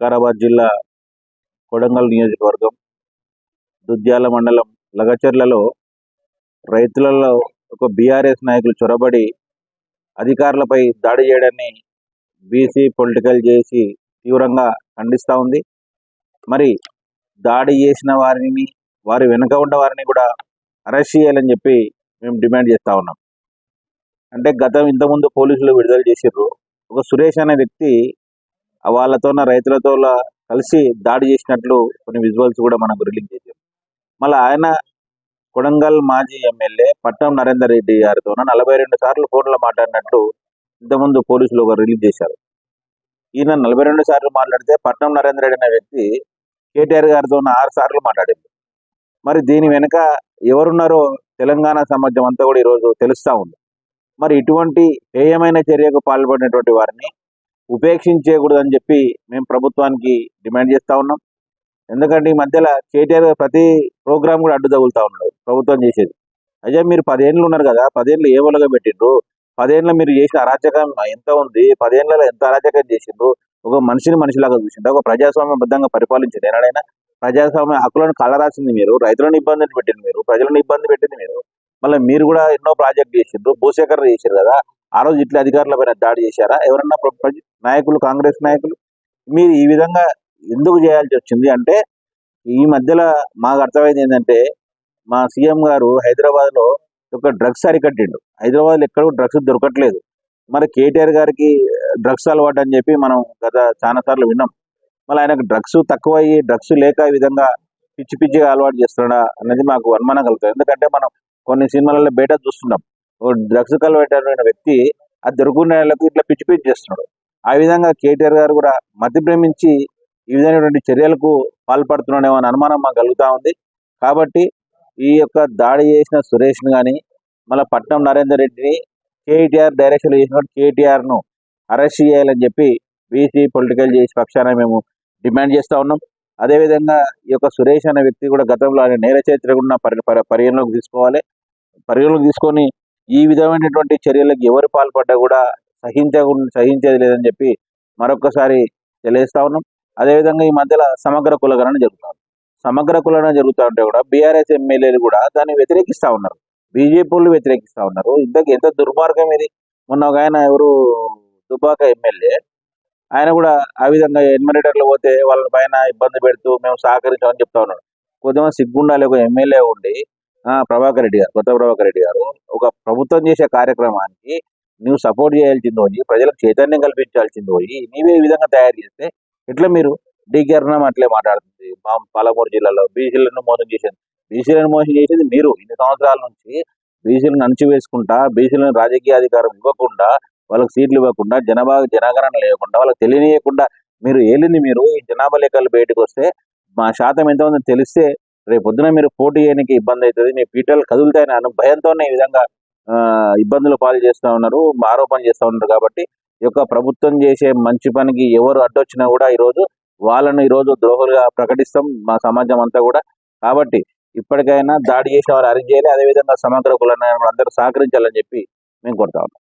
వికారాబాద్ జిల్లా కొడంగల్ నియోజకవర్గం దుద్యాల మండలం లగచర్లలో రైతులలో ఒక బీఆర్ఎస్ నాయకులు చొరబడి అధికారులపై దాడి చేయడాన్ని బీసీ పొలిటికల్ చేసి తీవ్రంగా ఖండిస్తూ ఉంది. మరి దాడి చేసిన వారిని వారి వెనుక ఉన్న వారిని కూడా అరెస్ట్ చేయాలని చెప్పి మేము డిమాండ్ చేస్తూ ఉన్నాం. అంటే గతం ఇంతకుముందు పోలీసులు విడుదల చేసిర్రు. ఒక సురేష్ అనే వ్యక్తి వాళ్ళతోన వాళ్ళతో రైతులతో కలిసి దాడి చేసినట్లు కొన్ని విజువల్స్ కూడా మనకు రిలీజ్ చేశారు. మళ్ళీ ఆయన కొడంగల్ మాజీ ఎమ్మెల్యే పట్నం నరేందర్ రెడ్డి గారితో నలభై రెండు సార్లు ఫోన్లో మాట్లాడినట్లు ఇంతకుముందు పోలీసులు ఒక రిలీజ్ చేశారు. ఈయన నలభై రెండు సార్లు మాట్లాడితే పట్నం నరేందర్ రెడ్డి అనే వ్యక్తి కేటీఆర్ గారితో ఆరు సార్లు మాట్లాడింది. మరి దీని వెనుక ఎవరున్నారో తెలంగాణ సమాజం అంతా కూడా ఈరోజు తెలుస్తూ ఉంది. మరి ఇటువంటి హేయమైన చర్యకు పాల్పడినటువంటి వారిని ఉపేక్షించేయకూడదని చెప్పి మేము ప్రభుత్వానికి డిమాండ్ చేస్తూ ఉన్నాం. ఎందుకంటే ఈ మధ్యలో కేటీఆర్ ప్రతి ప్రోగ్రామ్ కూడా అడ్డు తగులుతూ ఉన్నాడు ప్రభుత్వం చేసేది. అయ్యా మీరు పదేళ్ళు ఉన్నారు కదా పదేళ్ళు ఏ వలగా పెట్టిండ్రు? పదేళ్ళ మీరు చేసిన అరాచకం ఎంత ఉంది? పదేళ్ళలో ఎంత అరాచకం చేసిండ్రు? ఒక మనిషిని మనిషిలాగా చూసిండ్రు. ఒక ప్రజాస్వామ్యబద్ధంగా పరిపాలించింది ఎన్నడైనా. ప్రజాస్వామ్య హక్కులను కలరాసింది మీరు రైతులను ఇబ్బందులు పెట్టింది మీరు ప్రజలను ఇబ్బంది పెట్టింది మీరు. మళ్ళీ మీరు కూడా ఎన్నో ప్రాజెక్ట్ చేసిండ్రు భూసేకరణ చేసారు కదా. ఆ రోజు ఇట్లా అధికారుల పైన దాడి చేశారా? ఎవరన్నా నాయకులు కాంగ్రెస్ నాయకులు? మీరు ఈ విధంగా ఎందుకు చేయాల్సి వచ్చింది అంటే ఈ మధ్యలో మాకు అర్థమైంది ఏంటంటే మా సీఎం గారు హైదరాబాద్లో ఒక డ్రగ్స్ అరికట్టిండు. హైదరాబాద్లో ఎక్కడ డ్రగ్స్ దొరకట్లేదు. మరి కేటీఆర్ గారికి డ్రగ్స్ అలవాటు అని చెప్పి మనం గత చాలాసార్లు విన్నాం. మళ్ళీ ఆయనకు డ్రగ్స్ తక్కువ అయ్యి డ్రగ్స్ లేక ఈ విధంగా పిచ్చి పిచ్చిగా అలవాటు చేస్తున్నాడా అనేది మాకు అనుమానం కలుగుతుంది. ఎందుకంటే మనం కొన్ని సినిమాలలో బయట చూస్తున్నాం. డ్రగ్స్ కలవటమైన వ్యక్తి ఆ దొరుకున్న నెలకు ఇట్లా పిచ్చి పిచ్చి చేస్తున్నాడు. ఆ విధంగా కేటీఆర్ గారు కూడా మతి ప్రేమించి ఈ విధమైనటువంటి చర్యలకు పాల్పడుతున్నాడేమో అని అనుమానం మాకు కలుగుతూ ఉంది. కాబట్టి ఈ యొక్క దాడి చేసిన సురేష్ను కానీ మళ్ళీ పట్నం నరేందర్ రెడ్డిని కేటీఆర్ డైరెక్షన్ చేసిన కేటీఆర్ను అరెస్ట్ చేయాలని చెప్పి బీసీ పొలిటికల్ చేసి పక్షాన మేము డిమాండ్ చేస్తూ ఉన్నాం. అదేవిధంగా ఈ యొక్క సురేష్ అనే వ్యక్తి కూడా గతంలో ఆయన నేర చరిత్ర కూడా పరి- పరిగణలోకి తీసుకోవాలి. పరిగణలోకి తీసుకొని ఈ విధమైనటువంటి చర్యలకు ఎవరు పాల్పడ్డా కూడా సహించకు సహించేది లేదని చెప్పి మరొకసారి తెలియజేస్తా ఉన్నాం. అదేవిధంగా ఈ మధ్యలో సమగ్ర కులగణన జరుగుతుంది. సమగ్ర కులగణన జరుగుతూ ఉంటే కూడా బీఆర్ఎస్ ఎమ్మెల్యేలు కూడా దాన్ని వ్యతిరేకిస్తా ఉన్నారు. బీజేపీ వ్యతిరేకిస్తూ వ్యతిరేకిస్తా ఉన్నారు. ఇంతకు ఎంత దుర్మార్గం ఇది? మొన్న ఒక ఆయన ఎవరు? దుబాక ఎమ్మెల్యే. ఆయన కూడా ఆ విధంగా ఎన్మినేటర్లు పోతే వాళ్ళ పైన ఇబ్బంది పెడుతూ మేము సహకరించామని చెప్తా ఉన్నాడు. కొద్దిగా సిగ్గుండాలి ఒక ఎమ్మెల్యే ఉండి ప్రభాకర్ రెడ్డి గారు కొత్త ప్రభాకర్ రెడ్డి గారు ఒక ప్రభుత్వం చేసే కార్యక్రమానికి నువ్వు సపోర్ట్ చేయాల్సింది పోయి ప్రజలకు చైతన్యం కల్పించాల్సింది పోయి నీవే ఈ విధంగా తయారు చేస్తే ఎట్లా మీరు డీకే అట్లే మాట్లాడుతుంది? మా పాలమూరు జిల్లాలో బీసీలను మోసం చేసింది బీసీలను మోసం చేసేది మీరు. ఇన్ని సంవత్సరాల నుంచి బీసీలను అణచివేసుకుంటా బీసీలను రాజకీయ అధికారం ఇవ్వకుండా వాళ్ళకి సీట్లు ఇవ్వకుండా జనాభా జనాగరణ లేకుండా వాళ్ళకి తెలియనియకుండా మీరు ఏలింది మీరు ఈ జనాభా లెక్కలు బయటకు వస్తే మా శాతం ఎంత ఉందో తెలిస్తే రేపు పొద్దున మీరు పోటీ చేయడానికి ఇబ్బంది అవుతుంది. మీ పీటలు కదులుతాయని అను భయంతోనే ఈ విధంగా ఆ, ఇబ్బందులు పాలు చేస్తూ ఉన్నారు ఆరోపణ చేస్తూ ఉన్నారు కాబట్టి ఈ యొక్క ప్రభుత్వం చేసే మంచి పనికి ఎవరు అడ్డొచ్చినా కూడా ఈరోజు వాళ్ళను ఈరోజు ద్రోహులుగా ప్రకటిస్తాం మా సమాజం అంతా కూడా. కాబట్టి ఇప్పటికైనా దాడి చేసిన వారు అరెంజ్ చేయాలి అదేవిధంగా సమగ్ర కులాన్ని అందరూ సహకరించాలని చెప్పి మేము కోరుతా ఉన్నాం.